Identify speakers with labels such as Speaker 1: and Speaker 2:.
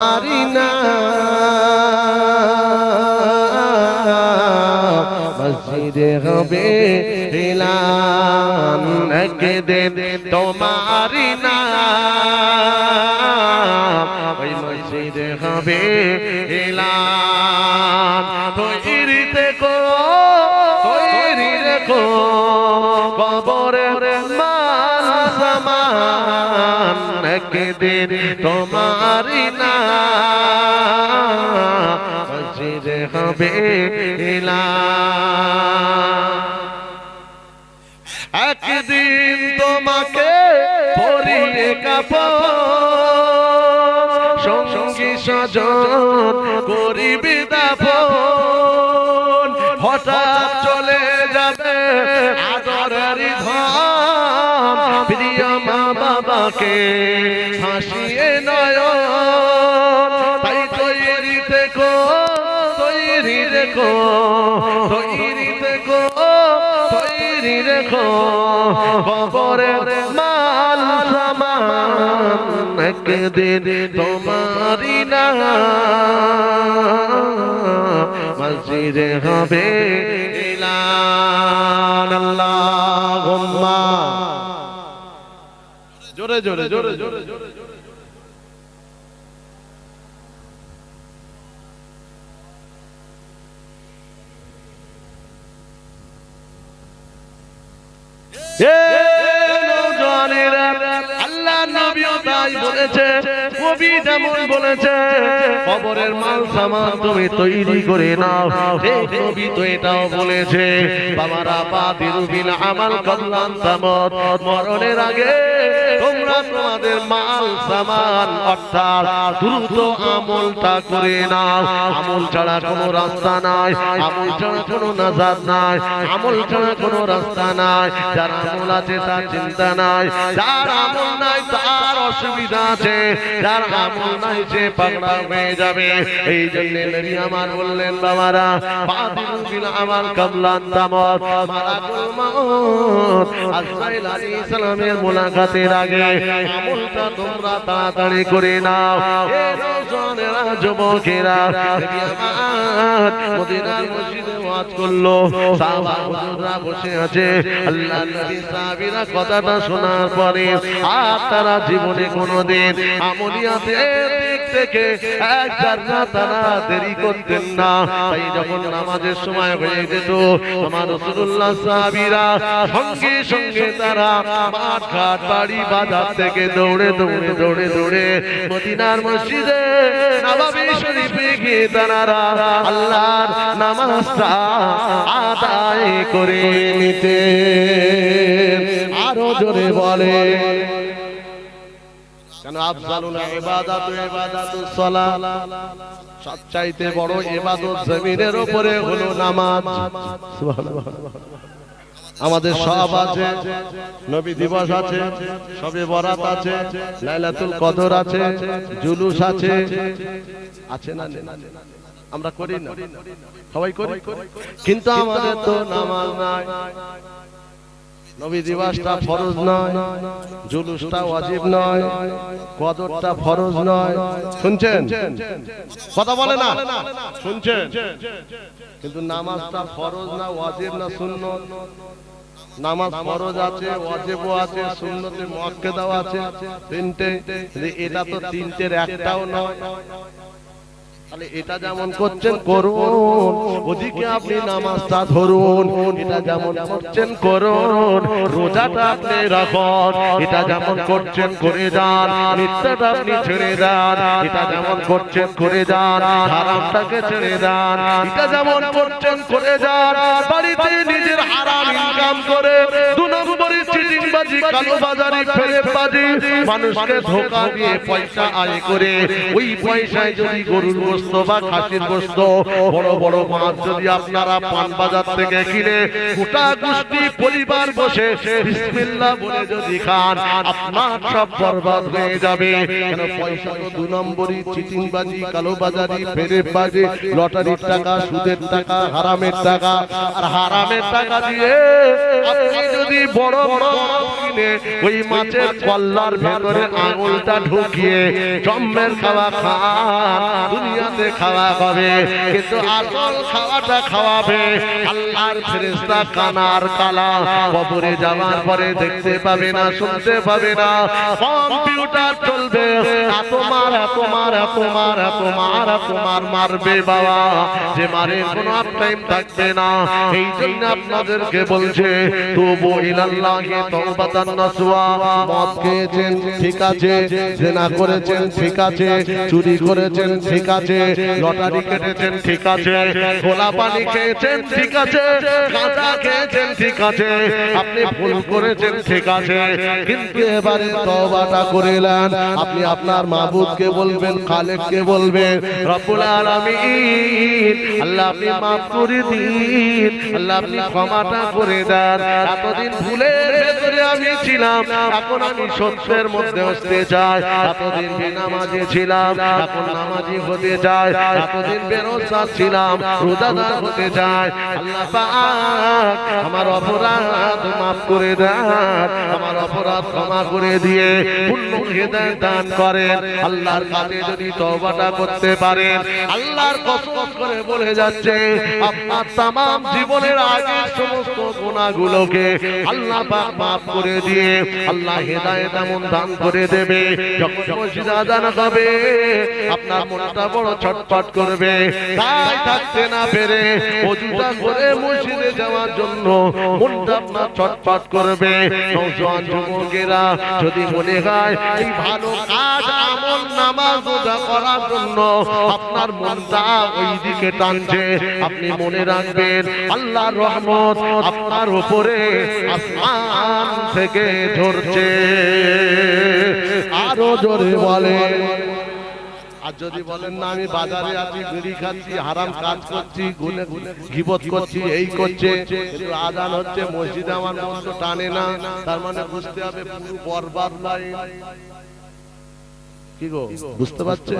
Speaker 1: পারি না। মসজিদে হবে এলান একদিন তোমারি না। ওই মসজিদে হবে এলান একদিন তোমারি না। মসজিদে হবে একদিন তোমাকে পরিয়ে কাপড় সঙ্গী সজন করিবি দাপন প্রিয় মা বাবাকে হাসিয়ে নয়ন তাই তৈরি থেকো, তৈরি রেখো, তৈরি থেকো, তৈরি রেখো। খবরের মাল সামান একদিন তোমারি না। মসজিদে হবে এলান জোরে জোরে জোরে জোরে জোরে। তৈরি করে নাও। তো এটাও বলেছে কল্যাণ মরণের আগে তোমরা তোমাদের মাল, সামান, অর্থাৎ দ্রুত আমলটা করে নাও। আমল ছাড়া কোনো রাস্তা নাই, আমল ছাড়া কোনো নাজাত নাই, আমল ছাড়া কোনো রাস্তা নাই। যার আমল আছে, তার চিন্তা নাই। যার আমল নাই, তার অসুবিধা আছে। যার আমল নাই, সে পাগড়া হয়ে যাবে। এই জন্য নবী আমার বললেন, বাবারা বিল আমার কাবলান দামত মালাকুল মাউত। আজরাইল আলাইহিস সালামের মুলাকাতের আগে আমলটা তোমরা তাড়াতাড়ি করে নাও। এ যুবকেরা আমার মসজিদে ওয়াজ করল। সাহাবা হুজুররা বসে আছে। আল্লাহ নবী সাহাবীরা কথাটা শোনার পরে, আর তারা জীবনে কোনোদিন আমলিয়াতের দিক থেকে এক জান্নাত তারা দেরি করতেন না। তাই যখন নামাজের সময় হয়ে যেত, আমার রাসূলুল্লাহ সাহাবীরা সঙ্গে সঙ্গে তারা মাঠ ঘাট বাড়ি বাজার থেকে দৌড়ে দৌড়ে দৌড়ে দৌড়ে মদিনার মসজিদে শরীফে গিয়ে তারা আল্লাহর নামাজটা আদায় করে নিতে। আরও জোরে বলে। সবচাইতে বড় ইবাদত জমিনের উপরে হলো নামাজ। আমাদের সব আছে নবী দিবস আছে সবে বরাত আছে লাইলাতুল কদর আছে জুলুস আছে। আছে। না নেই? আমরা করি না। সবাই করি? কিন্তু আমাদের তো নামাজ নাই। নবী দিবসটা ফরজ নয় জুলুসটা ওয়াজিব নয় কদরটা ফরজ নয়। শুনছেন? কথা বলে না? শুনছেন? কিন্তু নামাজটা ফরজ না ওয়াজিব না সুন্নত? নামাজ ফরজ আছে ওয়াজিবও আছে সুন্নতে মুআক্কাদাও আছে, তিনটে। এটা তো তিনটের একটাও নয়। তাহলে এটা যেমন করছেন করুন। ওদিকে আপনি নামাজটা ধরুন। এটা যেমন করছেন করুন। রোজাটা আপনি রাখুন। এটা যেমন করছেন করে যান। মিথ্যাটা আপনি ছেড়ে যান। এটা যেমন করছেন করে যান। হারামটাকে ছেড়ে যান। এটা যেমন করছেন করে যান। বাড়িতে নিজের হারাম ইনকাম করে দু মানুষকে ধোকা দিয়ে পয়সা আয় করে ওই পয়সায় যদি গরুর গোস্ত বা খাসির গোস্ত। বড় বড় মাছ যদি আপনারা পান বাজার থেকে কিনে গোটা গোষ্ঠী, পরিবার বসে বিসমিল্লাহ বলে যদি খান, আপনার সব বরবাদ হয়ে যাবে। কেন পয়সা দু নম্বরই চিটিংবাজি, কালোবাজারি ফেরে বাজে, লটারির টাকা, সুদের টাকা, হারামের টাকা। আর হারামের টাকা দিয়ে আপনি যদি বড় বড় কিনে ওই মাছের কল্লার ভেতরে আঙুলটা ঢুকিয়ে জম্মের খাওয়া খান দুনিয়াতে খাওয়া হবে, কিন্তু আসল খাওয়াটা খাওয়াবে আল্লাহর ফেরেশতা কানার কালা। কবরে যাওয়ার পরে দেখতে পাবে না, শুনতে পাবে না। কম্পিউটার চলবে এত মার এত মার মারবে বাবা। যে মারে কোনো টাইম থাকবে না। এই জন্য আপনাদেরকে বলছে, তবু মদ খেয়েছেন, ঠিক আছে। জেনা করেছেন, ঠিক আছে। চুরি করেছেন, ঠিক আছে। লটারি কেটেছেন, ঠিক আছে। খোলা পানি খেয়েছেন, ঠিক আছে। খেয়েছেন, ঠিক আছে। আপনি ভুল করেছেন, ঠিক আছে। কিন্তু এবারে তওবাটা করে নেন আপনি আপনার মাবুদকে বলবেন খালেককে বলবেন রব্বুল আলামিন। আল্লাহ আপনি মাফ করে দিন। আল্লাহ আপনি ক্ষমাটা করে দেন। এতদিন ভুলের ভেতরে আমি ছিলাম এখন আমি সত্যের মধ্যে আসতে চাই। এতদিন বেনামাজি ছিলাম, এখন নামাজি হতে চাই। এতদিন বেরোজগার ছিলাম, রোজাদার হতে চাই। আল্লাহ আমার অপরাধ মাফ করে দেন, আমার অপরাধ ক্ষমা করে দিয়ে পূর্ণ হেদায়েত দান করেন। আল্লাহর কাছে যদি তওবাটা করতে পারেন, আল্লাহর কসম করে বলে যাচ্ছে, আপনার তামাম জীবনের আগে সমস্ত গুনাহগুলোকে আল্লাহ পাক মাফ করে দিয়ে আল্লাহ হেদায়েত এমন দান করে দেবে মসজিদ হবে, আপনার মনটা বড় ছটফট করবে, তাই থাকতে না পেরে করে মসজিদে যাওয়ার জন্য মনটা আপনার ছটফট করবে। নওজোয়ান যুবকেরা, যদি মনে হয় এই ভালো কাজ, আমল, নামাজ রোজা করার জন্য আপনার মনটা ওই দিকে টানছে, আপনি মনে রাখবেন, আল্লাহর রহমত আপনার উপরে আসমান থেকে ঝরছে আরও জোরে বলে। আর যদি বলেন না, আমি বাজারে আছি, বিড়ি খাচ্ছি, হারাম কাজ করছি, গুনে গিবত করছি, এই করছে আজান হচ্ছে, মসজিদে আমার মন টানে না, তার মানে বুঝতে হবে পুরো বরবাদ লাইন। কি গো, বুঝতে পারছে